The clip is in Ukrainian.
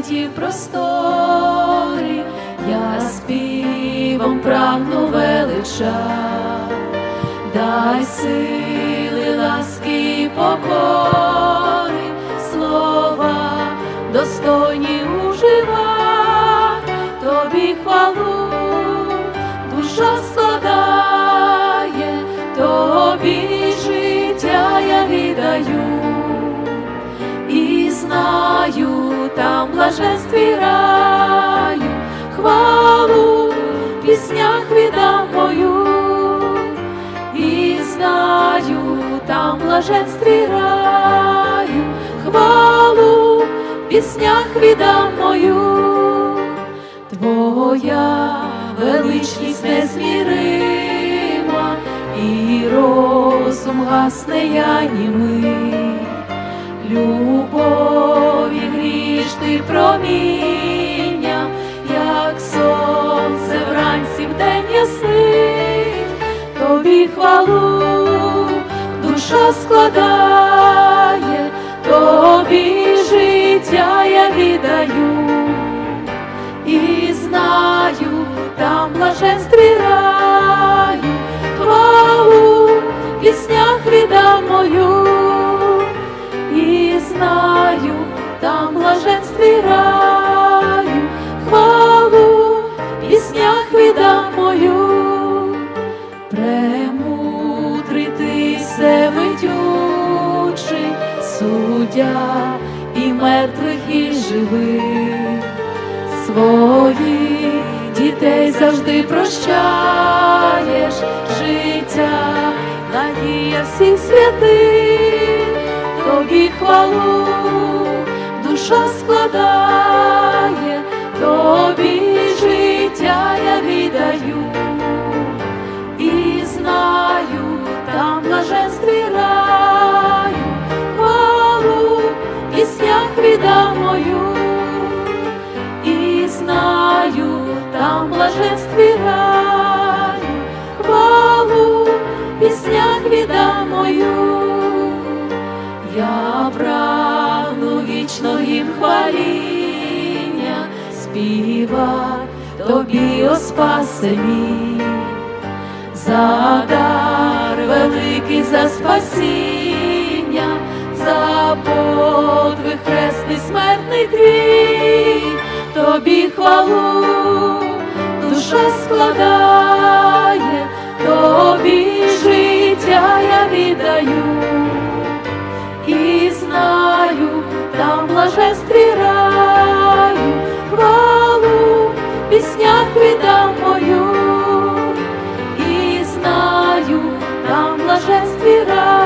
світі просторі, я співом прагну велича, дай сили, ласки, покори, слова достойні ужива, тобі хвалу, душа складає, тобі життя я віддаю знаю, там блаженстві раю, хвалу в піснях віддам мою, і знаю, там блаженстві раю, хвалу в піснях віддам мою, Твоя величність незмірима, і розум гасне я німий ти проміння, як сонце вранці вдень ясний, тобі хвалу душа складає, всевидючий, суддя і мертвих, і живих, своїх дітей завжди прощаєш. Життя, надія всіх святих. Тобі хвалу, душа складає, піснях мою, і знаю, там блаженстві раю, хвалу піснях віддам мою. Я прагну вічно їм хваління, співа тобі, о спасе мій, за дар великий за спасіння, смертний твій, тобі хвалу, душа складає, тобі життя я віддаю. І знаю, там блаженстві раю, хвалу піснях віддам мою, і знаю, там блаженстві раю.